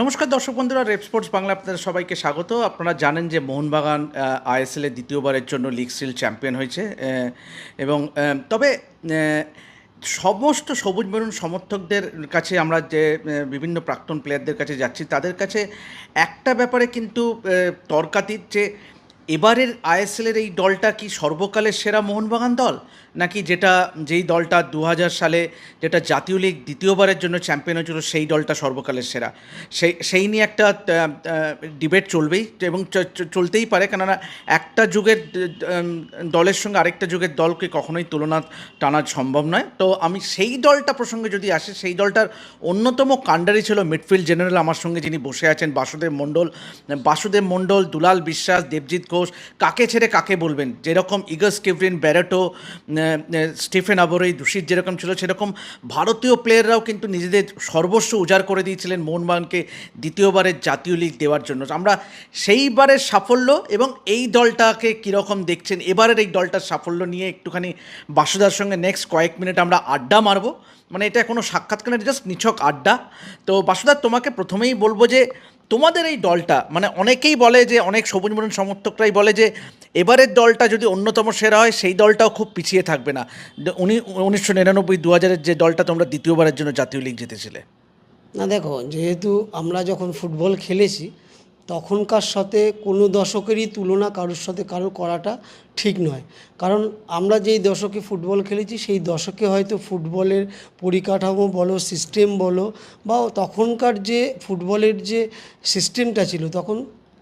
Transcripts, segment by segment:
নমস্কার দর্শক বন্ধুরা, রেপ স্পোর্টস বাংলা আপনাদের সবাইকে স্বাগত। আপনারা জানেন যে মোহনবাগান আইএসএলের দ্বিতীয়বারের জন্য লিগ সিল চ্যাম্পিয়ন হয়েছে এবং তবে সমস্ত সবুজ মেরুন সমর্থকদের কাছে আমরা যে বিভিন্ন প্রাক্তন প্লেয়ারদের কাছে যাচ্ছি, তাদের কাছে একটা ব্যাপারে কিন্তু তর্কাতীত যে এবারের আইএসএলের এই দলটা কি সর্বকালের সেরা মোহনবাগান দল? নাকি যেটা, যেই দলটা দু হাজার সালে যেটা জাতীয় লীগ দ্বিতীয়বারের জন্য চ্যাম্পিয়ন হয়েছিল, সেই দলটা সর্বকালের সেরা? সেই সেই নিয়ে একটা ডিবেট চলবেই এবং চলতেই পারে। কেননা একটা যুগের দলের সঙ্গে আরেকটা যুগের দলকে কখনোই তুলনা টানা সম্ভব নয়। তো আমি সেই দলটা প্রসঙ্গে যদি আসে, সেই দলটার অন্যতম কাণ্ডারি ছিল মিডফিল্ড জেনারেল আমার সঙ্গে যিনি বসে আছেন, বাসুদেব মণ্ডল। বাসুদেব মণ্ডল, দুলাল বিশ্বাস, দেবজিৎ ঘোষ কাকে ছেড়ে কাকে বলবেন? যেরকম ইগস কিভরিন ব্যারেটো স্টিফেন আবরই দূষিত যেরকম ছিল, সেরকম ভারতীয় প্লেয়াররাও কিন্তু নিজেদের সর্বস্ব উজাড় করে দিয়েছিলেন মোহনবাগানকে দ্বিতীয়বারের জাতীয় লিগ দেওয়ার জন্য। আমরা সেইবারের সাফল্য এবং এই দলটাকে কীরকম দেখছেন, এবারের এই দলটার সাফল্য নিয়ে একটুখানি বাসুদার সঙ্গে নেক্সট কয়েক মিনিট আমরা আড্ডা মারবো। মানে এটা কোনো সাক্ষাৎকারের জাস্ট নিছক আড্ডা। তো বাসুদার তোমাকে প্রথমেই বলব যে তোমাদের এই দলটা মানে অনেকেই বলে যে, অনেক সবুজ মরণ সমর্থকরাই বলে যে, এবারের দলটা যদি অন্যতম সেরা হয়, সেই দলটাও খুব পিছিয়ে থাকবে না। উনি উনিশশো নিরানব্বই দু হাজারের যে দলটা, তোমরা দ্বিতীয়বারের জন্য জাতীয় লিগ জিতেছিলে। না, দেখো, যেহেতু আমরা যখন ফুটবল খেলেছি তখনকার সাথে কোনো দশকেরই তুলনা কারোর সাথে কারোর করাটা ঠিক নয়। কারণ আমরা যেই দশকে ফুটবল খেলেছি, সেই দশকে হয়তো ফুটবলের পরিকাঠামো বলো সিস্টেম বলো, বা তখনকার যে ফুটবলের যে সিস্টেমটা ছিল, তখন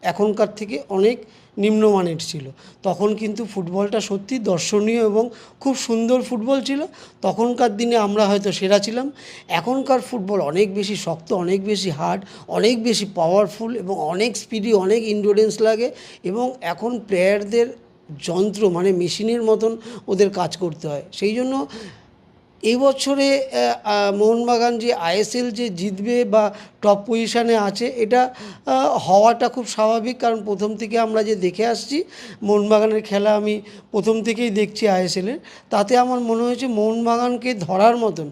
এখনকার থেকে অনেক নিম্নমানের ছিল। তখন কিন্তু ফুটবলটা সত্যি দর্শনীয় এবং খুব সুন্দর ফুটবল ছিল। তখনকার দিনে আমরা হয়তো সেরা ছিলাম। এখনকার ফুটবল অনেক বেশি শক্ত, অনেক বেশি হার্ড, অনেক বেশি পাওয়ারফুল এবং অনেক স্পিডি অনেক ইন্ডোরেন্স লাগে এবং এখন প্লেয়ারদের যন্ত্র মানে মেশিনের মতন ওদের কাজ করতে হয়। সেই জন্য এই বছরে আহ, আহ, মোহনবাগান যে আইএসএল যে জিতবে বা টপ পজিশানে আছে এটা হওয়াটা খুব স্বাভাবিক। কারণ প্রথম থেকে আমরা যে দেখে আসছি মোহনবাগানের খেলা আমি প্রথম থেকেই দেখছি আইএসএলের তাতে আমার মনে হয়েছে মোহনবাগানকে ধরার মতন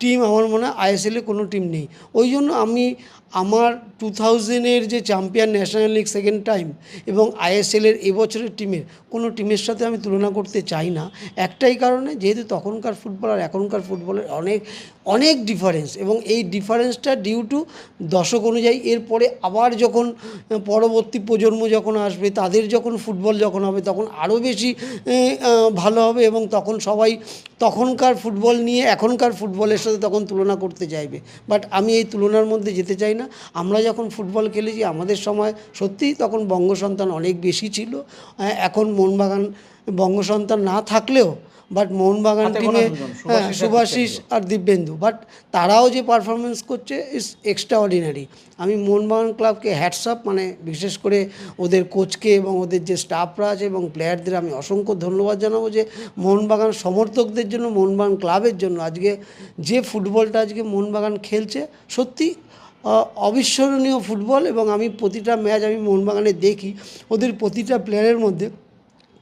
টিম আমার মনে হয় আইএসএলে কোনো টিম নেই। ওই জন্য আমি আমার টু থাউজেন্ডের যে champion national league second time এবং আইএসএলের এবছরের টিমের কোনো টিমের সাথে আমি তুলনা করতে চাই না। একটাই কারণে, যেহেতু তখনকার ফুটবল আর এখনকার ফুটবলের অনেক অনেক ডিফারেন্স এবং এই ডিফারেন্সটা ডিউ টু দশক অনুযায়ী। এরপরে আবার যখন পরবর্তী প্রজন্ম যখন আসবে, তাদের যখন ফুটবল যখন হবে, তখন আরও বেশি ভালো হবে এবং তখন সবাই তখনকার ফুটবল নিয়ে এখনকার ফুটবলের সাথে তখন তুলনা করতে চাইবে। বাট আমি এই তুলনার মধ্যে যেতে চাই না? আমরা যখন ফুটবল খেলেছি আমাদের সময় সত্যিই তখন বঙ্গসন্তান অনেক বেশি ছিল। আহ, এখন মোহনবাগান বঙ্গসন্তান না থাকলেও বাট মোহনবাগান টিমে হ্যাঁ আর সুভাশিস আর দিব্যেন্দু বাট তারাও যে পারফরমেন্স করছে ইস এক্সট্রা অর্ডিনারি আমি মোহনবাগান ক্লাবকে হ্যাটসঅ্যাপ মানে বিশেষ করে ওদের কোচকে এবং ওদের যে স্টাফরা আছে এবং প্লেয়ারদের আমি অসংখ্য ধন্যবাদ জানাব যে মোহনবাগান সমর্থকদের জন্য মোহনবাগান ক্লাবের জন্য আজকে যে ফুটবলটা আজকে মোহনবাগান খেলছে সত্যি অবিস্মরণীয় ফুটবল এবং আমি প্রতিটা ম্যাচ আমি মোহনবাগানে দেখি। ওদের প্রতিটা প্লেয়ারের মধ্যে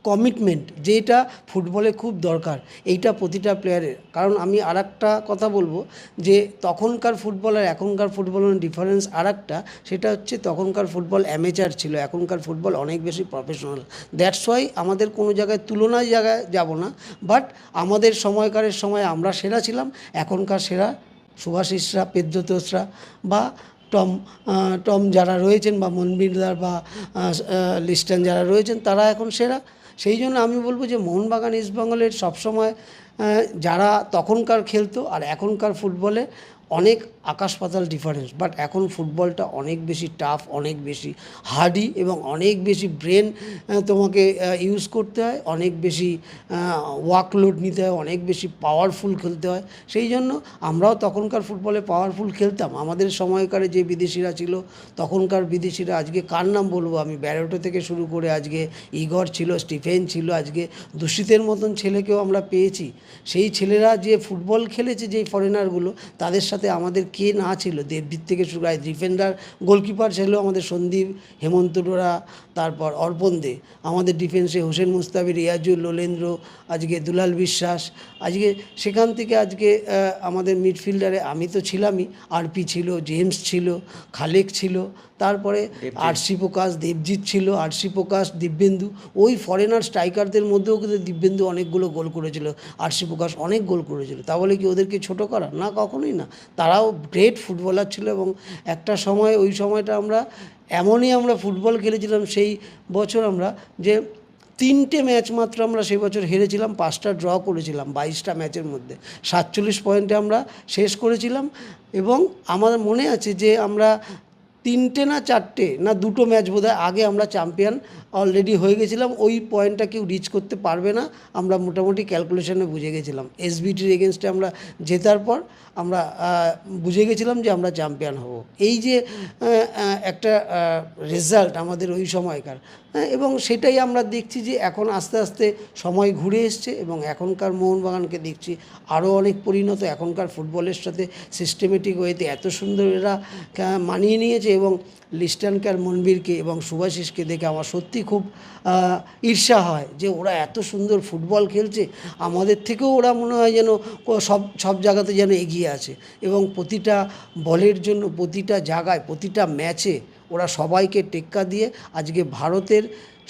কমিটমেন্ট যেটা ফুটবলে খুব দরকার, এইটা প্রতিটা প্লেয়ারের কারণ আমি আর কথা বলব যে, তখনকার ফুটবল আর এখনকার ফুটবলের ডিফারেন্স আর সেটা হচ্ছে তখনকার ফুটবল অ্যামেচার ছিল, এখনকার ফুটবল অনেক বেশি প্রফেশনাল দ্যাটস ওয়াই আমাদের কোনো জায়গায় তুলনায় জায়গায় যাব না বাট আমাদের সময়কারের সময় আমরা সেরা ছিলাম, এখনকার সেরা সুভাশিসরা পেদ্যতোষরা বা টম টম যারা রয়েছেন বা মনবিরদার বা লিস্টান যারা রয়েছেন তারা এখন সেরা। সেই জন্য আমি বলব যে মোহনবাগান ইস্টবেঙ্গলের সবসময় যারা তখনকার খেলতো আর এখনকার ফুটবলে অনেক আকাশ পাতাল ডিফারেন্স বাট এখন ফুটবলটা অনেক বেশি টাফ অনেক বেশি হার্ডি এবং অনেক বেশি ব্রেন তোমাকে ইউজ করতে হয়, অনেক বেশি ওয়ার্কলোড নিতে হয়, অনেক বেশি পাওয়ারফুল খেলতে হয়। সেই জন্য আমরাও তখনকার ফুটবলে পাওয়ারফুল খেলতাম। আমাদের সময়কারে যে বিদেশিরা ছিল, তখনকার বিদেশিরা, আজকে কার নাম বলব আমি? ব্যারোটো থেকে শুরু করে আজকে ইগর ছিল, স্টিফেন ছিল, আজকে দূষিতের মতন ছেলেকেও আমরা পেয়েছি। সেই ছেলেরা যে ফুটবল খেলেছে, যেই ফরেনারগুলো তাদের সাথে আমাদের কে না ছিল? দেবজিৎ থেকে শুরু করে ডিফেন্ডার গোলকিপার ছিল আমাদের সন্দীপ হেমন্ত ডোরা তারপর অর্পণ দে। আমাদের ডিফেন্সে হোসেন মুস্তাফি রিয়াজুল লোলেন্দ্র আজকে দুলাল বিশ্বাস আজকে সেখান থেকে আজকে আমাদের মিডফিল্ডারে আমি তো ছিলামই আরপি ছিল জেমস ছিল খালেক ছিল তারপরে আরসি প্রকাশ দেবজিৎ ছিল আরসি প্রকাশ দিব্যেন্দু ওই ফরেনার স্ট্রাইকারদের মধ্যেও কিন্তু দিব্যেন্দু অনেকগুলো গোল করেছিল আরসি প্রকাশ অনেক গোল করেছিল। তা বলে কি ওদেরকে ছোট করা? না কখনোই না। তারাও গ্রেট ফুটবলার ছিল এবং একটা সময়, ওই সময়টা আমরা এমনই আমরা ফুটবল খেলেছিলাম, সেই বছর আমরা যে তিনটে ম্যাচ মাত্র আমরা সেই বছর হেরেছিলাম, পাঁচটা ড্র করেছিলাম, বাইশটা ম্যাচের মধ্যে। সাতচল্লিশ পয়েন্টে আমরা শেষ করেছিলাম এবং আমার মনে আছে যে আমরা তিনটে না চারটে না দুটো ম্যাচ বোধ আগে আমরা চ্যাম্পিয়ন অলরেডি হয়ে গেছিলাম, ওই পয়েন্টটা কেউ রিচ করতে পারবে না। আমরা মোটামুটি ক্যালকুলেশনে বুঝে গেছিলাম। এসবিটির এগেনস্টে আমরা জেতার পর আমরা বুঝে গেছিলাম যে আমরা চ্যাম্পিয়ন হব। এই যে একটা রেজাল্ট আমাদের ওই সময়কার। হ্যাঁ, এবং সেটাই আমরা দেখছি যে এখন আস্তে আস্তে সময় ঘুরে এসছে এবং এখনকার মোহনবাগানকে দেখছি আরও অনেক পরিণত। এখনকার ফুটবলের সাথে সিস্টেমেটিক ওয়েতে এত সুন্দর এরা মানিয়ে নিয়েছে এবং লিস্টানকার মনবীরকে এবং সুভাশিসকে দেখে আমার সত্যি খুব ঈর্ষা হয় যে ওরা এত সুন্দর ফুটবল খেলছে। আমাদের থেকেও ওরা মনে হয় যেন সব সব জায়গাতে যেন এগিয়ে আছে এবং প্রতিটা বলের জন্য, প্রতিটা জায়গায়, প্রতিটা ম্যাচে ওরা সবাইকে টেক্কা দিয়ে আজকে ভারতের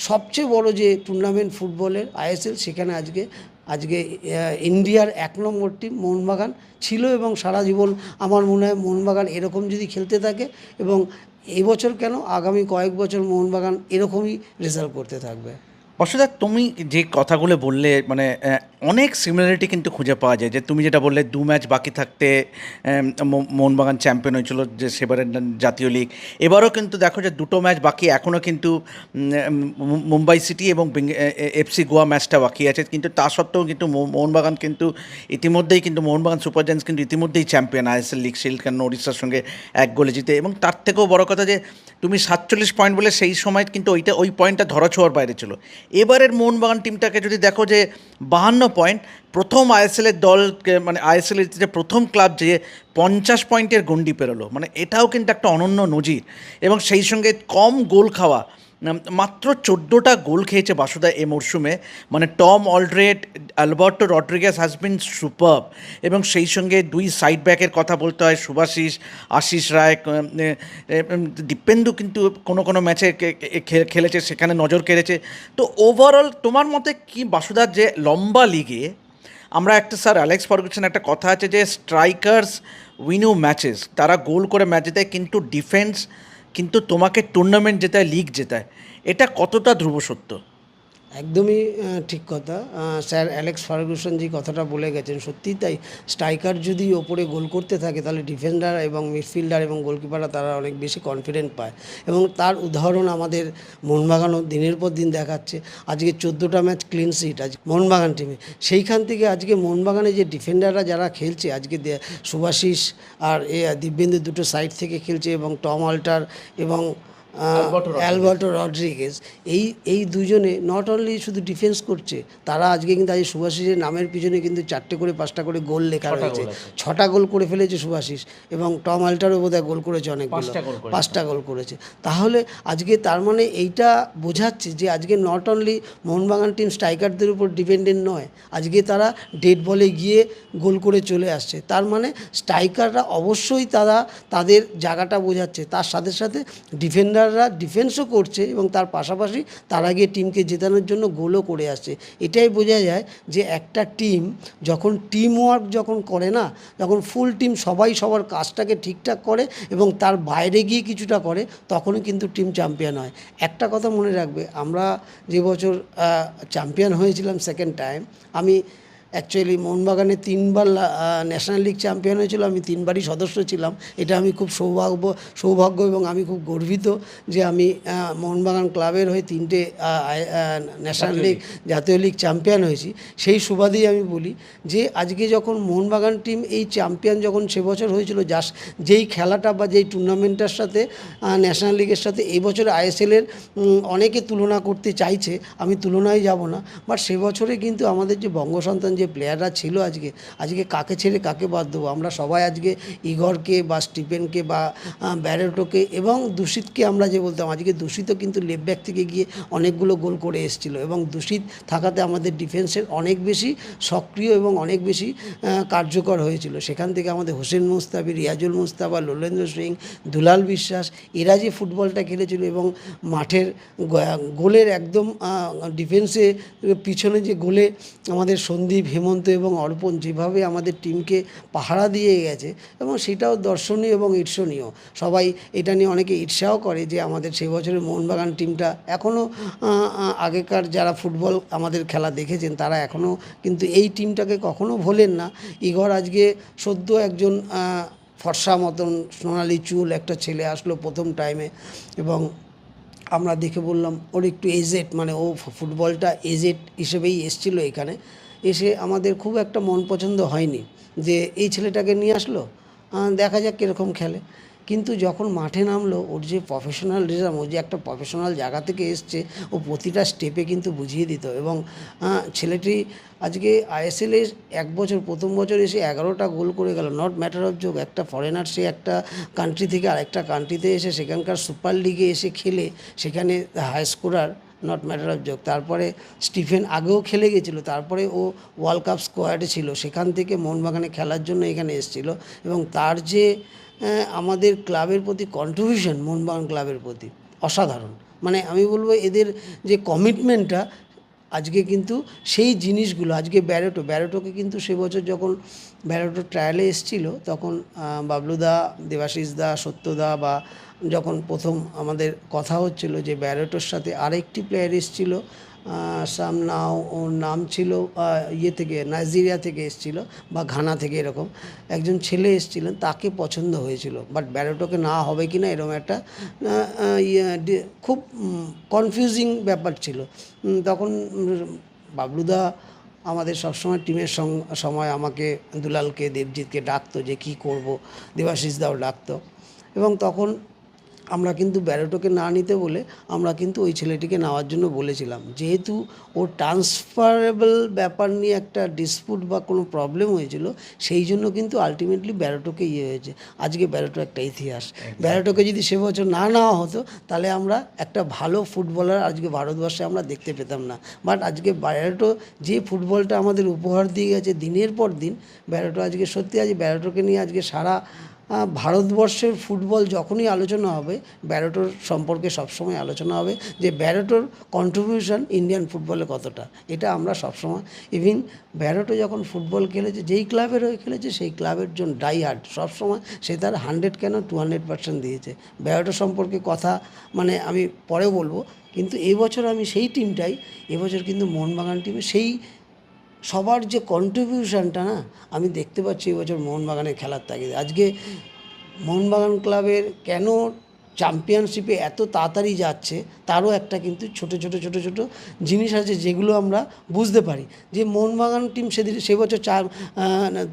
সবচেয়ে বড় যে টুর্নামেন্ট ফুটবলের আইএসএল, সেখানে আজকে আজকে ইন্ডিয়ার এক নম্বর টিম মোহনবাগান ছিল এবং সারা জীবন আমার মনে হয় মোহনবাগান এরকম যদি খেলতে থাকে এবং এবছর কেন? আগামী কয়েক বছর মোহনবাগান এরকমই রেজাল্ট করতে থাকবে। বসুদা তুমি যে কথাগুলো বললে মানে অনেক সিমিলারিটি কিন্তু খুঁজে পাওয়া যায়। যে তুমি যেটা বললে, দু ম্যাচ বাকি থাকতে মোহনবাগান চ্যাম্পিয়ন হয়েছিল, যে সেবারের জাতীয় লিগ এবারও কিন্তু দেখো যে দুটো ম্যাচ বাকি এখনও কিন্তু মুম্বাই সিটি এবং এফসি গোয়া ম্যাচটা বাকি আছে। কিন্তু তা সত্ত্বেও কিন্তু মোহনবাগান কিন্তু ইতিমধ্যেই কিন্তু, মোহনবাগান সুপার জায়ান্টস কিন্তু ইতিমধ্যেই চ্যাম্পিয়ন আইএসএল লিগ শিল্ড কেন উড়িষ্যার সঙ্গে এক গোলে জিতে। এবং তার থেকেও বড় কথা যে, তুমি সাতচল্লিশ পয়েন্ট বলে সেই সময় কিন্তু ওইটা, ওই পয়েন্টটা ধরাছোঁয়ার বাইরে ছিল। এবারের মোহনবাগান টিমটাকে যদি দেখো যে বাহান্ন পয়েন্ট, প্রথম আইএসএলের দল মানে আইএসএলের যে প্রথম ক্লাব যে পঞ্চাশ পয়েন্টের গন্ডি পেরোলো মানে এটাও কিন্তু একটা অনন্য নজির। এবং সেই সঙ্গে কম গোল খাওয়া মাত্র চোদ্দোটা গোল খেয়েছে বাসুদা এ মরশুমে। মানে Tom Aldred, Alberto Rodrigues has been super এবং সেই সঙ্গে দুই সাইড ব্যাকের কথা বলতে হয়, সুভাশিস, আশিস রায় দীপেন্দু কিন্তু কোনো কোনো ম্যাচে খেলেছে, সেখানে নজর কেড়েছে। তো ওভারঅল তোমার মতে কি বাসুদার যে লম্বা লিগে আমরা একটা স্যার অ্যালেক্স ফার্গুসন একটা কথা আছে যে স্ট্রাইকার্স উইনিউ ম্যাচেস তারা গোল করে ম্যাচ জেতায় কিন্তু ডিফেন্স কিন্তু তোমাকে টুর্নামেন্ট জেতায় লিগ জেতায় এটা কতটা ধ্রুব সত্য একদমই ঠিক কথা। স্যার অ্যালেক্স ফার্গুসন যে কথাটা বলে গেছেন সত্যিই তাই। স্ট্রাইকার যদি ওপরে গোল করতে থাকে, তাহলে ডিফেন্ডার এবং মিডফিল্ডার এবং গোলকিপাররা তারা অনেক বেশি কনফিডেন্ট পায়। এবং তার উদাহরণ আমাদের মোহনবাগানও দিনের পর দিন দেখাচ্ছে। আজকে চোদ্দোটা ম্যাচ ক্লিন সিট আজ মোহনবাগান টিমে সেইখান থেকে আজকে মোহনবাগানে যে ডিফেন্ডাররা যারা খেলছে, আজকে সুভাশিস আর এ, দিব্যেন্দু দুটো সাইড থেকে খেলছে এবং টম আল্টার এবং অ্যালবার্টো রড্রিগেজ এই এই দুজনে নট অনলি শুধু ডিফেন্স করছে তারা আজকে কিন্তু আজ সুভাষিসের নামের পিছনে কিন্তু চারটে করে পাঁচটা করে গোল লেখা রয়েছে। ছটা গোল করে ফেলেছে সুভাষিস এবং টম আল্টারও বোধহয় গোল করেছে অনেকগুলো। পাঁচটা গোল করেছে। তাহলে আজকে তার মানে এইটা বোঝাচ্ছে যে আজকে নট অনলি মোহনবাগান টিম স্ট্রাইকারদের উপর ডিপেন্ডেন্ট নয় আজকে তারা ডেড বলে গিয়ে গোল করে চলে আসছে। তার মানে স্ট্রাইকাররা অবশ্যই তারা তাদের জায়গাটা বোঝাচ্ছে। তার সাথে সাথে ডিফেন্ডাররা ডিফেন্সও করছে এবং তার পাশাপাশি তারা গিয়ে টিমকে জেতানোর জন্য গোলও করে আসছে। এটাই বোঝা যায় যে একটা টিম যখন টিম ওয়ার্ক যখন করে না, যখন ফুল টিম সবাই সবার কাজটাকে ঠিকঠাক করে এবং তার বাইরে গিয়ে কিছুটা করে, তখনই কিন্তু টিম চ্যাম্পিয়ন হয়। একটা কথা মনে রাখবে, আমরা যে বছর চ্যাম্পিয়ন হয়েছিলাম সেকেন্ড টাইম আমি অ্যাকচুয়ালি মোহনবাগানে তিনবার ন্যাশনাল লিগ চ্যাম্পিয়ন হয়েছিল আমি তিনবারই সদস্য ছিলাম। এটা আমি খুব সৌভাগ্য সৌভাগ্য এবং আমি খুব গর্বিত যে আমি মোহনবাগান ক্লাবের হয়ে তিনটে ন্যাশনাল লিগ জাতীয় লিগ চ্যাম্পিয়ন হয়েছি। সেই সুবাদেই আমি বলি যে আজকে যখন মোহনবাগান টিম এই চ্যাম্পিয়ন যখন সে বছর হয়েছিল যাস যেই খেলাটা বা যেই টুর্নামেন্টটার সাথে ন্যাশনাল লিগের সাথে এবছর বছর আইএসএলের অনেকে তুলনা করতে চাইছে আমি তুলনায় যাব না। বাট সে বছরে কিন্তু আমাদের যে বঙ্গসন্তান যে প্লেয়াররা ছিল আজকে। আজকে কাকে ছেড়ে কাকে বাদ দেবো? আমরা সবাই আজকে ইগরকে বা স্টিফেনকে বা ব্যারেটোকে এবং দূষিতকে আমরা যে বলতাম, আজকে দূষিত কিন্তু লেফট ব্যাক থেকে গিয়ে অনেকগুলো গোল করে এসেছিল এবং দূষিত থাকাতে আমাদের ডিফেন্সের অনেক বেশি সক্রিয় এবং অনেক বেশি কার্যকর হয়েছিল। সেখান থেকে আমাদের হোসেন মুস্তাফি, রিয়াজুল মুস্তাফা, লোলেন্দ্র সিং, দুলাল বিশ্বাস, এরা যে ফুটবলটা খেলেছিল এবং মাঠের গোলের একদম ডিফেন্সে পিছনে যে গোলে আমাদের সন্দীপ হেমন্ত এবং অর্পণ যেভাবে আমাদের টিমকে পাহারা দিয়ে গেছে এবং সেটাও দর্শনীয় এবং ঈর্ষণীয়। সবাই এটা নিয়ে অনেকে ঈর্ষাও করে যে আমাদের সেই বছরের মোহনবাগান টিমটা এখনও আগেকার যারা ফুটবল আমাদের খেলা দেখেছেন তারা এখনও কিন্তু এই টিমটাকে কখনো ভোলেন না। ইগর আজকে সদ্য একজন ফর্সা মতন সোনালি চুল একটা ছেলে আসলো প্রথম টাইমে এবং আমরা দেখে বললাম ওর একটু এজেড মানে ও ফুটবলটা এজেড হিসেবেই এসছিল এখানে। এসে আমাদের খুব একটা মন পছন্দ হয়নি যে এই ছেলেটাকে নিয়ে আসলো দেখা যাক কীরকম খেলে। কিন্তু যখন মাঠে নামলো, ওর যে প্রফেশনাল রিজম ও যে একটা প্রফেশনাল জায়গা থেকে এসছে, ও প্রতিটা স্টেপে কিন্তু বুঝিয়ে দিত এবং ছেলেটি আজকে আইএসএলে এক বছর, প্রথম বছর এসে এগারোটা গোল করে গেল। নট ম্যাটার অফ যোগ একটা ফরেনার সে একটা কান্ট্রি থেকে আরেকটা কান্ট্রিতে এসে সেখানকার সুপার লিগে এসে খেলে, সেখানে high scorer not matter of যোগ তারপরে স্টিফেন আগেও খেলে গেছিল, তারপরে ও ওয়ার্ল্ড কাপ স্কোয়াডে ছিল, সেখান থেকে মোহনবাগানে খেলার জন্য এখানে এসেছিল এবং তার যে আমাদের ক্লাবের প্রতি কন্ট্রিবিউশন মোহনবাগান ক্লাবের প্রতি অসাধারণ। মানে আমি বলব এদের যে কমিটমেন্টটা আজকে কিন্তু সেই জিনিসগুলো, আজকে ব্যারেটো, ব্যারেটোকে কিন্তু সে বছর যখন ব্যারেটো ট্রায়ালে এসেছিল, তখন বাবলুদা দেবাশিস দা সত্যদা বা যখন প্রথম আমাদের কথা হচ্ছিল যে ব্যারেটোর সাথে আরেকটি প্লেয়ার এসেছিল সাম নাও ওর নাম ছিল ইয়ে থেকে নাইজেরিয়া থেকে এসেছিল বা ঘানা থেকে এরকম। একজন ছেলে এসেছিলেন তাকে পছন্দ হয়েছিল। বাট ব্যারেটোকে না হবে কি না এরকম একটা ইয়ে, খুব কনফিউজিং ব্যাপার ছিল। তখন বাবলুদা আমাদের সবসময় টিমের সময় আমাকে দুলালকে দেবজিৎকে ডাকতো যে কি করব দেবাশিস দাও ডাকতো। এবং তখন আমরা কিন্তু ব্যারেটোকে না নিতে বলে আমরা কিন্তু ওই ছেলেটিকে নেওয়ার জন্য বলেছিলাম। যেহেতু ওর ট্রান্সফারেবল ব্যাপার নিয়ে একটা ডিসপুট বা কোনো প্রবলেম হয়েছিল সেই জন্য কিন্তু আলটিমেটলি ব্যারেটোকে ইয়ে হয়েছে। আজকে ব্যারেটো একটা ইতিহাস। ব্যারেটোকে যদি সে বছর না নেওয়া হতো তাহলে আমরা একটা ভালো ফুটবলার আজকে ভারতবর্ষে আমরা দেখতে পেতাম না। বাট আজকে ব্যারেটো যে ফুটবলটা আমাদের উপহার দিয়ে গেছে দিনের পর দিন ব্যারেটো আজকে সত্যি আজ ব্যারেটোকে নিয়ে আজকে সারা ভারতবর্ষের ফুটবল যখনই আলোচনা হবে, ব্যারোটোর সম্পর্কে সবসময় আলোচনা হবে যে ব্যারোটোর কন্ট্রিবিউশন ইন্ডিয়ান ফুটবলে কতটা। এটা আমরা সবসময় ইভিন ব্যারোটো যখন ফুটবল খেলেছে, যেই ক্লাবের হয়ে খেলেছে, সেই ক্লাবের জন্য ডাই হার্ড সবসময় সে তার হান্ড্রেড কেন টু হান্ড্রেড পার্সেন্ট দিয়েছে। ব্যারোটো সম্পর্কে কথা মানে আমি পরে বলব, কিন্তু এবছর আমি সেই টিমটাই এবছর কিন্তু মোহনবাগান টিমে সেই সবার যে কন্ট্রিবিউশনটা না, আমি দেখতে পাচ্ছি এবছর মোহনবাগানের খেলার তাগিদে। আজকে মোহনবাগান ক্লাবের কেন চ্যাম্পিয়নশিপে এত তাড়াতাড়ি যাচ্ছে, তারও একটা কিন্তু ছোট ছোট ছোট ছোট জিনিস আছে যেগুলো আমরা বুঝতে পারি। যে মোহনবাগান টিম সেদিন, সে বছর চার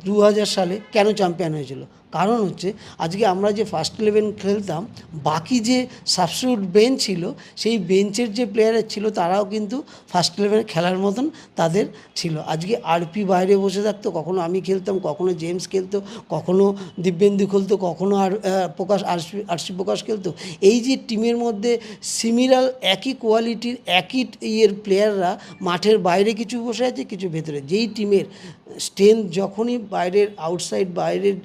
দু সালে কেন চ্যাম্পিয়ন হয়েছিল? কারণ হচ্ছে আজকে আমরা যে ফার্স্ট ইলেভেন খেলতাম, বাকি যে সাবস্টিটিউট বেঞ্চ ছিল, সেই বেঞ্চের যে প্লেয়ারের ছিল তারাও কিন্তু ফার্স্ট ইলেভেনে খেলার মতন তাদের ছিল। আজকে আরপি বাইরে বসে থাকতো, কখনো আমি খেলতাম, কখনো জেমস খেলতো, কখনো দিব্যেন্দু খেলতো, কখনো আর প্রকাশ আরসি আরসি প্রকাশ খেলতো। এই যে টিমের মধ্যে সিমিলার একই কোয়ালিটির একই ইয়ের প্লেয়াররা মাঠের বাইরে কিছু বসে আছে, কিছু ভেতরে। যেই টিমের স্ট্রেংথ যখনই বাইরের আউটসাইড বাইরের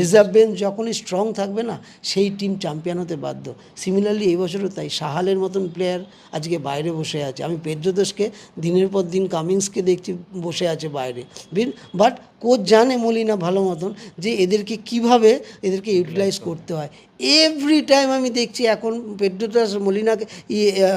রিজার্ভ বেঞ্চ যখনই স্ট্রং থাকবে না সেই টিম চ্যাম্পিয়ন হতে বাধ্য। সিমিলারলি এই বছরও তাই। সাহালের মতন প্লেয়ার আজকে বাইরে বসে আছে। আমি পেদ্রদোষকে দিনের পর দিন কামিংসকে দেখছি বসে আছে বাইরে। বাট কোচ জানে মলিনা ভালো মতন যে এদেরকে কীভাবে এদেরকে ইউটিলাইজ করতে হয়। এভরি টাইম আমি দেখছি এখন পেদ্রোদাস মলিনাকে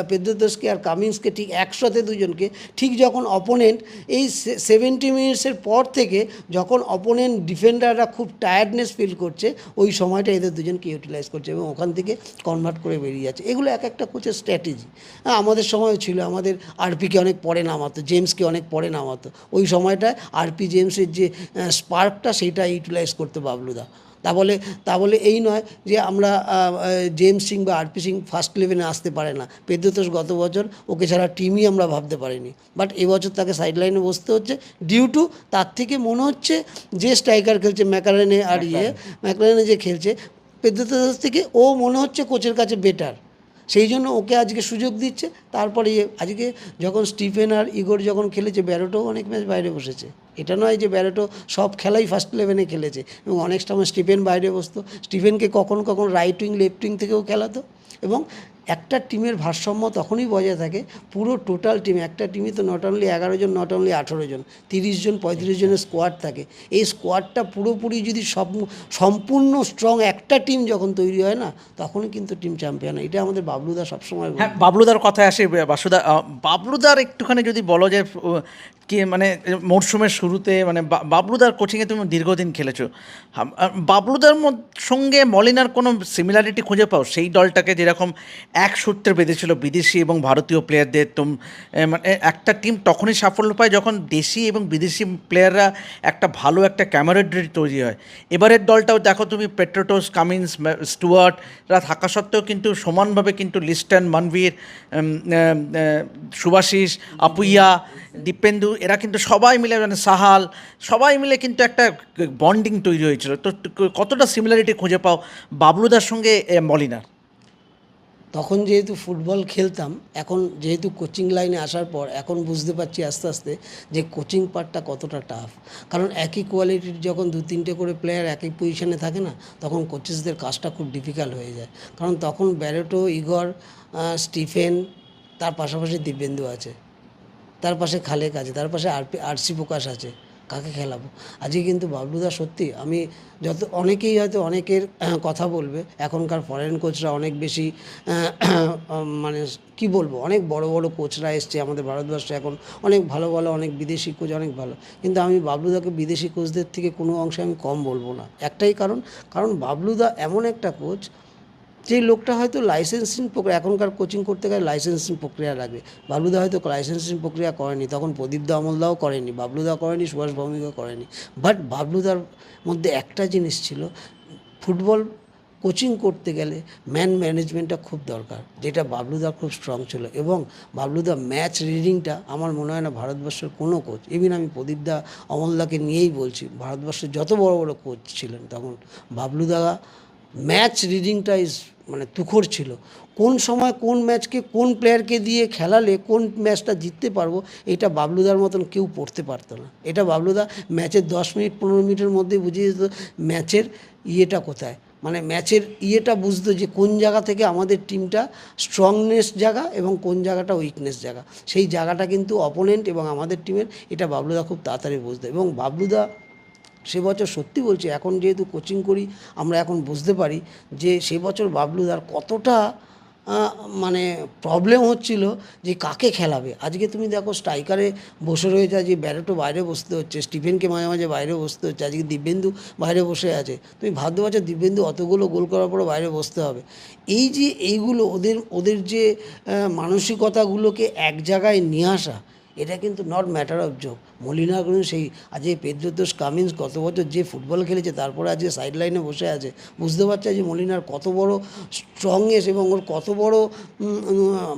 পেদ্রোদাসকে আর কামিংসকে ঠিক একসাথে দুজনকে, ঠিক যখন অপোনেন্ট এই সেভেন্টি মিনিটসের পর থেকে যখন অপোনেন্ট ডিফেন্ডাররা খুব টায়ার্ডনেস ফিল করছে, ওই সময়টা এদের দুজনকে ইউটিলাইজ করছে এবং ওখান থেকে কনভার্ট করে বেরিয়ে যাচ্ছে। এগুলো এক একটা কোচের স্ট্র্যাটেজি হ্যাঁ আমাদের সময় ছিল, আমাদের আরপিকে অনেক পরে নামাতো জেমসকে অনেক পরে নামাতো। ওই সময়টায় আরপি জেমসের যে স্পার্কটা সেটা ইউটিলাইজ করতে বাবলুদা। তা বলে তা বলে এই নয় যে আমরা জেমস সিং বা আরপি সিং ফার্স্ট ইলেভেনে আসতে পারে না। পেদ্রতোষ গত বছর ওকে ছাড়া টিমই আমরা ভাবতে পারিনি। বাট এবছর তাকে সাইড লাইনে বসতে হচ্ছে। ডিউ টু তার থেকে মনে হচ্ছে যে স্ট্রাইকার খেলছে ম্যাকারেনে আর ইয়ে ম্যাকারেনে যে খেলছে পেদ্রতোষ থেকে ও মনে হচ্ছে কোচের কাছে বেটার সেই জন্য ওকে আজকে সুযোগ দিচ্ছে। তারপরে আজকে যখন স্টিফেন আর ইগোর যখন খেলেছে, ব্যারোটো অনেক ম্যাচ বাইরে বসেছে। এটা নয় যে ব্যারোটো সব খেলাই ফার্স্ট ইলেভেনে খেলেছে এবং অনেক সময় স্টিফেন বাইরে বসতো। স্টিফেনকে কখন কখন রাইট উইং লেফট উইং থেকেও খেলাতো এবং একটা টিমের ভারসাম্য তখনই বজায় থাকে পুরো টোটাল টিম একটা টিমে তো নট অনলি এগারো জন নট অনলি আঠেরো জন তিরিশ জন পঁয়ত্রিশ জনের স্কোয়াড থাকে। এই স্কোয়াডটা পুরোপুরি যদি সব সম্পূর্ণ স্ট্রং একটা টিম যখন তৈরি হয় না তখনই কিন্তু টিম চ্যাম্পিয়ন হয়। এটা আমাদের বাবলুদা সবসময় হ্যাঁ বাবলুদার কথায় আসে বাসুদা বাবলুদার একটুখানি যদি বলো যে কি মানে মরশুমের শুরুতে মানে বাবলুদার কোচিংয়ে তুমি দীর্ঘদিন খেলেছো। বাবলুদার সঙ্গে মলিনার কোনো সিমিলারিটি খুঁজে পাও? সেই দলটাকে যেরকম এক সূত্রে বেঁধেছিল বিদেশি এবং ভারতীয় প্লেয়ারদের এ, মানে একটা টিম তখনই সাফল্য পায় যখন দেশি এবং বিদেশি প্লেয়াররা একটা ভালো একটা ক্যামেরাড্রি তৈরি হয়। এবারের দলটাও দেখো তুমি পেট্রোটোস কামিন্স স্টুয়ার্টরা থাকা সত্ত্বেও কিন্তু সমানভাবে কিন্তু লিস্টন মানভীর সুভাশিস আপুইয়া দীপেন্দু এরা কিন্তু সবাই মিলে মানে সাহাল সবাই মিলে কিন্তু একটা বন্ডিং তৈরি হয়েছিল। তো কতটা সিমিলারিটি খুঁজে পাও বাবলুদার সঙ্গে মলিনার? তখন যেহেতু ফুটবল খেলতাম, এখন যেহেতু কোচিং লাইনে আসার পর, এখন বুঝতে পারছি আস্তে আস্তে যে কোচিং পার্টটা কতটা টাফ কারণ একই কোয়ালিটির যখন দু তিনটে করে প্লেয়ার একই পজিশনে থাকে না, তখন কোচেসদের কাজটা খুব ডিফিকাল্ট হয়ে যায়। কারণ তখন ব্যারেটো ইগর স্টিফেন তার পাশাপাশি দিব্যেন্দু আছে, তার পাশে খালেক আছে, তার পাশে আরপি আরসি প্রকাশ আছে। কাকে খেলাবো? আজকে কিন্তু বাবলুদা সত্যি আমি যত, অনেকেই হয়তো অনেকের কথা বলবে, এখনকার ফরেন কোচরা অনেক বেশি মানে কি বলব, অনেক বড় বড় কোচরা এসছে আমাদের ভারতবর্ষে এখন, অনেক ভালো ভালো, অনেক বিদেশি কোচ অনেক ভালো। কিন্তু আমি বাবলুদাকে বিদেশি কোচদের থেকে কোনো অংশে আমি কম বলব না। একটাই কারণ কারণ বাবলুদা এমন একটা কোচ যে লোকটা হয়তো লাইসেন্সিং প্রক্রিয়া, এখনকার কোচিং করতে গেলে লাইসেন্সিং প্রক্রিয়া লাগবে। বাবলুদা হয়তো লাইসেন্সিং প্রক্রিয়া করেনি, তখন প্রদীপদা আমলদাও করেনি বাবলুদা করেনি, সুভাষ ভৌমিকও করেনি। বাট বাবলুদার মধ্যে একটা জিনিস ছিল, ফুটবল কোচিং করতে গেলে ম্যান ম্যানেজমেন্টটা খুব দরকার, যেটা বাবলুদা খুব স্ট্রং ছিল। এবং বাবলুদা ম্যাচ রিডিংটা আমার মনে হয় না ভারতবর্ষের কোনো কোচ ইভিন আমি প্রদীপদা অমলদাকে নিয়েই বলছি, ভারতবর্ষের যত বড় বড় কোচ ছিলেন, তখন বাবলুদা ম্যাচ রিডিংটা ইজ মানে তুখর ছিল। কোন সময় কোন ম্যাচকে কোন প্লেয়ারকে দিয়ে খেলালে কোন ম্যাচটা জিততে পারব, এটা বাবলুদার মতন কেউ পড়তে পারতো না। এটা বাবলুদা ম্যাচের দশ মিনিট, পনেরো মিনিটের মধ্যে বুঝিয়ে দিত ম্যাচের ইয়েটা কোথায়। মানে ম্যাচের ইয়েটা বুঝতো যে কোন জায়গা থেকে আমাদের টিমটা স্ট্রংনেস জায়গা এবং কোন জায়গাটা উইকনেস জায়গা। সেই জায়গাটা কিন্তু অপোনেন্ট এবং আমাদের টিমের, এটা বাবলুদা খুব তাড়াতাড়ি বুঝতো। এবং বাবলুদা সে বছর সত্যি বলছি, এখন যেহেতু কোচিং করি, আমরা এখন বুঝতে পারি যে সে বছর বাবলুদার কতটা মানে প্রবলেম হচ্ছিল যে কাকে খেলাবে। আজকে তুমি দেখো স্ট্রাইকারে বসে রয়েছে যে ব্যারেটো বাইরে বসতে হচ্ছে, স্টিফেনকে মাঝে মাঝে বাইরে বসতে হচ্ছে, আজকে দিব্যেন্দু বাইরে বসে আছে। তুমি ভাবতে পারছ দিব্যেন্দু অতগুলো গোল করার পরে বাইরে বসতে হবে। এই যে এইগুলো ওদের ওদের যে মানসিকতাগুলোকে এক জায়গায় নিয়ে আসা এটা কিন্তু not matter of joke Molina করুন সেই এই পেদ্রোতোষ কামিন্স কত বছর যে ফুটবল খেলেছে, তারপরে আজকে সাইড লাইনে বসে আছে, বুঝতে পারছে যে মলিনার কত বড় স্ট্রংনেস এবং ওর কত বড়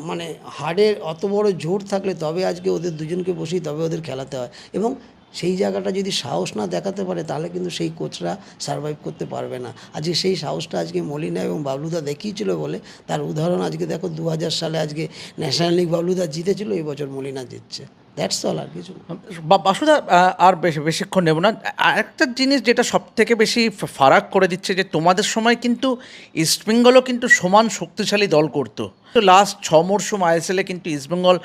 মানে হাড়ের অত বড় জোর থাকলে তবে আজকে ওদের দুজনকে বসেই তবে ওদের খেলাতে হয়। এবং সেই জায়গাটা যদি সাহস না দেখাতে পারে, তাহলে কিন্তু সেই কোচরা সার্ভাইভ করতে পারবে না। আজকে সেই সাহসটা আজকে মলিনা এবং বাবলুদা দেখিয়েছিল বলে, তার উদাহরণ আজকে দেখো দু হাজার সালে আজকে ন্যাশনাল লিগ বাবলুদা জিতেছিল, এই বছর মলিনা জিতছে। দ্যাটস অল আর কিছু বাসুদা আর বেশি বেশিক্ষণ নেব না। আরেকটা জিনিস যেটা সব থেকে বেশি ফারাক করে দিচ্ছে, যে তোমাদের সময় কিন্তু ইস্টবেঙ্গলও কিন্তু সমান শক্তিশালী দল করতো। লাস্ট ছ মরশুম আইএসএলে কিন্তু ইস্টবেঙ্গল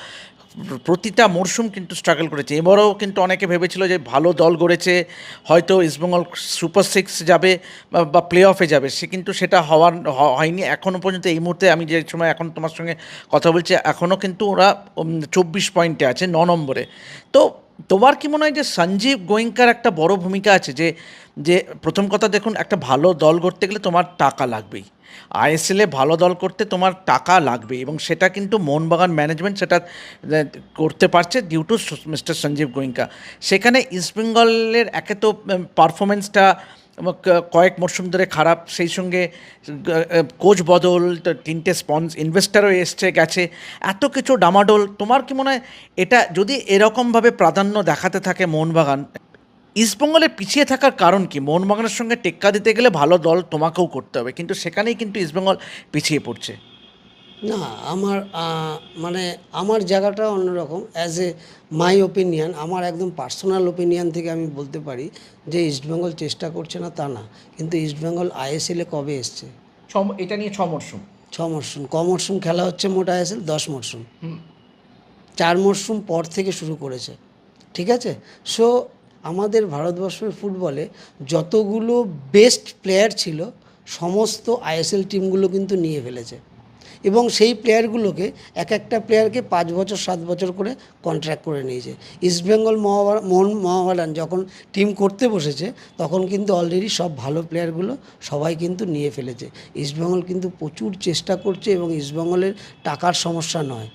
প্রতিটা মরশুম কিন্তু স্ট্রাগল করেছে। এবারও কিন্তু অনেকে ভেবেছিল যে ভালো দল গড়েছে, হয়তো ইস্টবেঙ্গল সুপার সিক্স যাবে বা- প্লে অফে যাবে। সে কিন্তু সেটা হওয়ার হয়নি। এখনও পর্যন্ত এই মুহূর্তে আমি যে সময় এখন তোমার সঙ্গে কথা বলছি এখনও কিন্তু ওরা চব্বিশ পয়েন্টে আছে, ন নম্বরে। তো তোমার কি মনে হয় যে সঞ্জীব গোয়েঙ্কার একটা বড় ভূমিকা আছে? যে যে প্রথম কথা দেখুন, একটা ভালো দল করতে গেলে তোমার টাকা লাগবেই। আইএসএলে ভালো দল করতে তোমার টাকা লাগবে এবং সেটা কিন্তু মোহনবাগান ম্যানেজমেন্ট সেটা করতে পারছে due to mister Sanjiv Goenka. সেখানে ইস্টবেঙ্গলের একে তো পারফরমেন্সটা কয়েক মরশুম ধরে খারাপ, সেই সঙ্গে কোচ বদল তিনটে স্পন্স ইনভেস্টারও এসছে, গেছে। এত কিছু ডামাডোল, তোমার কি মনে হয় এটা যদি এরকমভাবে প্রাধান্য দেখাতে থাকে মোহনবাগান, ইস্টবেঙ্গলে পিছিয়ে থাকার কারণ কি? মোহনবাগানের সঙ্গে টেক্কা দিতে গেলে ভালো দল তোমাকেও করতে হবে, কিন্তু সেখানেই কিন্তু ইস্টবেঙ্গল পিছিয়ে পড়ছে। না আমার মানে আমার জায়গাটা অন্যরকম অ্যাজ এ মাই ওপিনিয়ন আমার একদম পার্সোনাল ওপিনিয়ন থেকে আমি বলতে পারি যে ইস্টবেঙ্গল চেষ্টা করছে না তা না কিন্তু ইস্টবেঙ্গল আইএসএলে কবে এসছে? এটা নিয়ে ছ মরশুম ছ মরশুম ক মরশুম খেলা হচ্ছে মোট আইএসএল দশ মরশুম চার মরশুম পর থেকে শুরু করেছে ঠিক আছে? সো আমাদের ভারতবর্ষের ফুটবলে যতগুলো বেস্ট প্লেয়ার ছিল সমস্ত আইএসএল টিমগুলো কিন্তু নিয়ে ফেলেছে। এবং সেই প্লেয়ারগুলোকে এক একটা প্লেয়ারকে পাঁচ বছর, সাত বছর করে কন্ট্রাক্ট করে নিয়েছে। ইস্টবেঙ্গল মোহন মহাবারান যখন টিম করতে বসেছে, তখন কিন্তু অলরেডি সব ভালো প্লেয়ারগুলো সবাই কিন্তু নিয়ে ফেলেছে। ইস্টবেঙ্গল কিন্তু প্রচুর চেষ্টা করছে এবং ইস্টবেঙ্গলের টাকার সমস্যা নয়।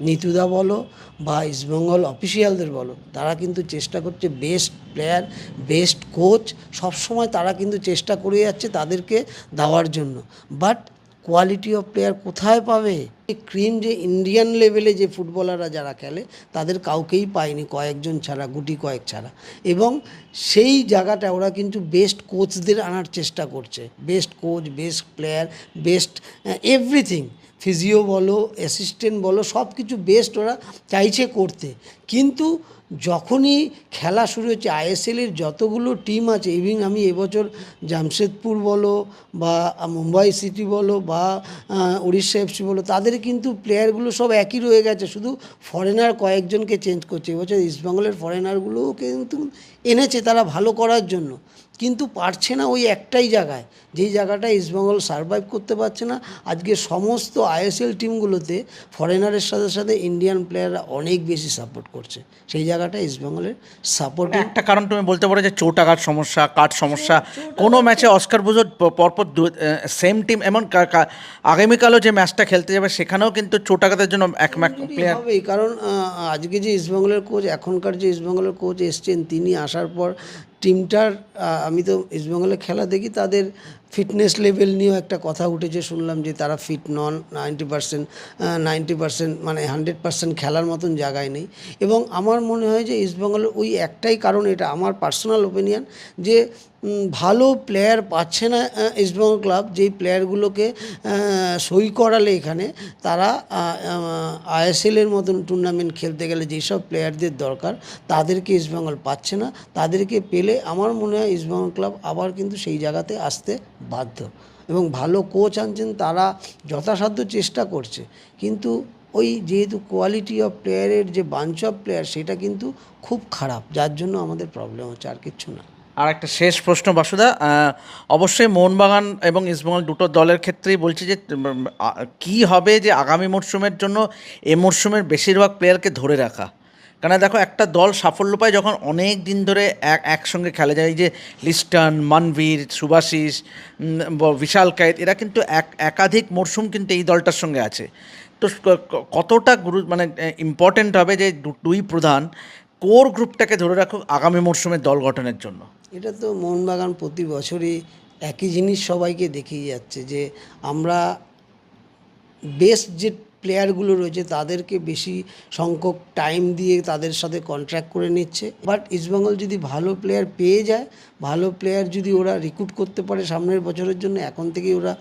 নিতুদা বলো বা ইস্টবেঙ্গল অফিসিয়ালদের বলো, তারা কিন্তু চেষ্টা করছে বেস্ট প্লেয়ার বেস্ট কোচ সবসময় তারা কিন্তু চেষ্টা করে যাচ্ছে তাদেরকে দেওয়ার জন্য। বাট কোয়ালিটি অফ প্লেয়ার কোথায় পাবে? ক্রিম যে ইন্ডিয়ান লেভেলে যে ফুটবলাররা যারা খেলে, তাদের কাউকেই পায়নি, কয়েকজন ছাড়া, গুটি কয়েক ছাড়া। এবং সেই জায়গাটা ওরা কিন্তু বেস্ট কোচদের আনার চেষ্টা করছে। Best coach best player best everything physio বলো অ্যাসিস্ট্যান্ট বলো সব কিছু বেস্ট ওরা চাইছে করতে। কিন্তু যখনই খেলা শুরু হচ্ছে আইএসএলের যতগুলো টিম আছে ইভিন আমি এবছর জামশেদপুর বলো বা মুম্বাই সিটি বলো বা উড়িষ্যা এফসি বলো, তাদের কিন্তু প্লেয়ারগুলো সব একই রয়ে গেছে। শুধু ফরেনার কয়েকজনকে চেঞ্জ করছে। এবছর ইস্টবেঙ্গলের ফরেনারগুলোও কিন্তু এনেছে তারা ভালো করার জন্য। কিন্তু পারছে না ওই একটাই জায়গায়। যেই জায়গাটা ইস্টবেঙ্গল সার্ভাইভ করতে পারছে না। আজকে সমস্ত আইএসএল টিমগুলোতে ফরেনারের সাথে সাথে ইন্ডিয়ান প্লেয়াররা অনেক বেশি সাপোর্ট করছে। সেই জায়গাটা ইস্টবেঙ্গলের সাপোর্ট একটা কারণ তুমি বলতে পারো যে চোট আঘাত সমস্যা কাট সমস্যা কোনো ম্যাচে অস্কার বুঝো পরপর সেম টিম এমন আগামীকালও যে ম্যাচটা খেলতে যাবে সেখানেও কিন্তু চোট আঘাতের জন্য এক ম্যাচ প্লেয়ার হবেই। কারণ আজকে যে ইস্টবেঙ্গলের কোচ এখনকার যে ইস্টবেঙ্গলের কোচ এসছেন তিনি আসার পর টিমটার আমি তো ইস্টবেঙ্গলে খেলা দেখি তাদের ফিটনেস লেভেল নিয়েও একটা কথা উঠেছে, শুনলাম যে তারা ফিট নন, নাইনটি পার্সেন্ট নাইনটি পার্সেন্ট মানে হান্ড্রেড পার্সেন্ট খেলার মতন জায়গায় নেই। এবং আমার মনে হয় যে ইস্টবেঙ্গলের ওই একটাই কারণ, এটা আমার পার্সোনাল ওপিনিয়ন যে ভালো প্লেয়ার পাচ্ছে না ইস্টবেঙ্গল ক্লাব যেই প্লেয়ারগুলোকে সই করালে এখানে তারা আইএসএলের মতন টুর্নামেন্ট খেলতে গেলে যেসব প্লেয়ারদের দরকার, তাদেরকে ইস্টবেঙ্গল পাচ্ছে না, তাদেরকে পেলে আমার মনে হয় ইস্টবেঙ্গল ক্লাব আবার কিন্তু সেই জায়গাতে আসতে বাধ্য। এবং ভালো কোচ আনছেন, তারা যথাসাধ্য চেষ্টা করছে। কিন্তু ওই যেহেতু কোয়ালিটি অফ প্লেয়ারের যে বাঞ্চ অফ প্লেয়ার সেটা কিন্তু খুব খারাপ। যার জন্য আমাদের প্রবলেম হচ্ছে, আর কিচ্ছু না। আর একটা শেষ প্রশ্ন, বাসুদা। অবশ্যই মোহনবাগান এবং ইস্টবেঙ্গল দুটো দলের ক্ষেত্রেই বলছি যে কি হবে যে আগামী মরশুমের জন্য এ মরশুমের বেশিরভাগ প্লেয়ারকে ধরে রাখা? কারণ দেখো একটা দল সাফল্য পায় যখন অনেক দিন ধরে এক, একসঙ্গে খেলে। যায় যে লিস্টন মানভীর সুভাশিস বিশাল কায়েত এরা কিন্তু এক, একাধিক মরশুম কিন্তু এই দলটার সঙ্গে আছে। তো কতটা গুরু মানে ইম্পর্টেন্ট হবে যে দুই প্রধান কোর গ্রুপটাকে ধরে রাখো আগামী মরশুমের দল গঠনের জন্য? এটা তো মোহনবাগান প্রতি বছরই একই জিনিস সবাইকে দেখিয়ে যাচ্ছে যে আমরা বেস্ট যে প্লেয়ারগুলো রয়েছে, তাদেরকে বেশি সংখ্যক টাইম দিয়ে তাদের সাথে কন্ট্রাক্ট করে নিচ্ছে। বাট ইস্টবেঙ্গল যদি ভালো প্লেয়ার পেয়ে যায়, ভালো প্লেয়ার যদি ওরা রিক্রুট করতে পারে সামনের বছরের জন্য, এখন থেকেই ওরা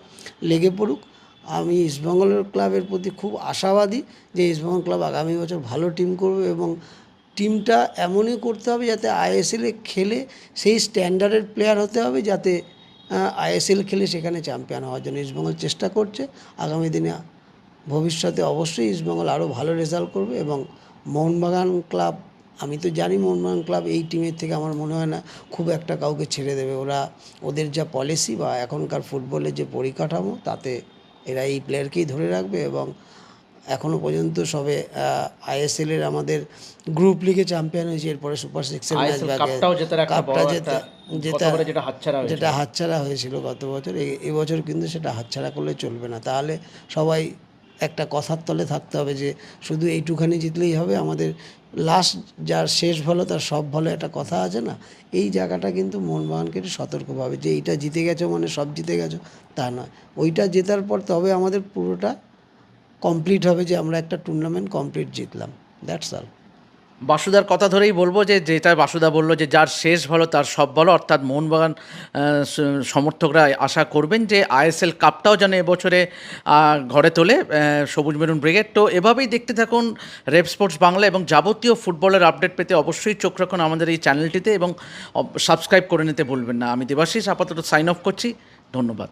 লেগে পড়ুক। আমি ইস্টবেঙ্গলের ক্লাবের প্রতি খুব আশাবাদী যে ইস্টবেঙ্গল ক্লাব আগামী বছর ভালো টিম করবে এবং টিমটা এমনই করতে হবে যাতে আইএসএলে খেলে সেই স্ট্যান্ডার্ডের প্লেয়ার হতে হবে যাতে আইএসএল খেলে সেখানে চ্যাম্পিয়ন হওয়ার জন্য ইস্টবেঙ্গল চেষ্টা করছে। আগামী দিনে ভবিষ্যতে অবশ্যই ইস্টবেঙ্গল আরও ভালো রেজাল্ট করবে এবং মোহনবাগান ক্লাব আমি তো জানি মোহনবাগান ক্লাব এই টিমের থেকে আমার মনে হয় না খুব একটা কাউকে ছেড়ে দেবে ওরা ওদের যা পলিসি বা এখনকার ফুটবলের যে পরিকাঠামো তাতে এরা এই প্লেয়ারকেই ধরে রাখবে এবং এখনও পর্যন্ত সবে আইএসএল এর আমাদের গ্রুপ লিগে চ্যাম্পিয়ন হয়েছে এরপরে সুপার সিক্সের ম্যাচ কাপটা জেতা যেটা যেটা হাতছাড়া হয়েছিল। যেটা হাতছাড়া হয়েছিল গত বছর এই এবছর কিন্তু সেটা হাতছাড়া করলে চলবে না তাহলে সবাই একটা কথার তলে থাকতে হবে যে শুধু এইটুখানি জিতলেই হবে, আমাদের লাস্ট যার শেষ ভালো তার সব ভালো একটা কথা আছে না? এই জায়গাটা কিন্তু মোহনবাগানকে একটু সতর্কভাবে যে এইটা জিতে গেছো মানে সব জিতে গেছো, তা নয়। ওইটা জেতার পর তবে আমাদের পুরোটা কমপ্লিট হবে যে আমরা একটা টুর্নামেন্ট কমপ্লিট জিতলাম দ্যাটস অল বাসুদার কথা ধরেই বলব যে, যেটা বাসুদা বলল যে, যার শেষ ভালো, তার সব ভালো। অর্থাৎ মোহনবাগান সমর্থকরা আশা করবেন যে, আইএসএল কাপটাও যেন এবছরে ঘরে তোলে সবুজ মেরুন ব্রিগেড। তো এভাবেই দেখতে থাকুন রেপ স্পোর্টস বাংলা এবং যাবতীয় ফুটবলের আপডেট পেতে অবশ্যই চোখ রাখুন আমাদের এই চ্যানেলটিতে এবং সাবস্ক্রাইব করে নিতে ভুলবেন না। আমি দেবাশিস, আপাতত সাইন অফ করছি। ধন্যবাদ।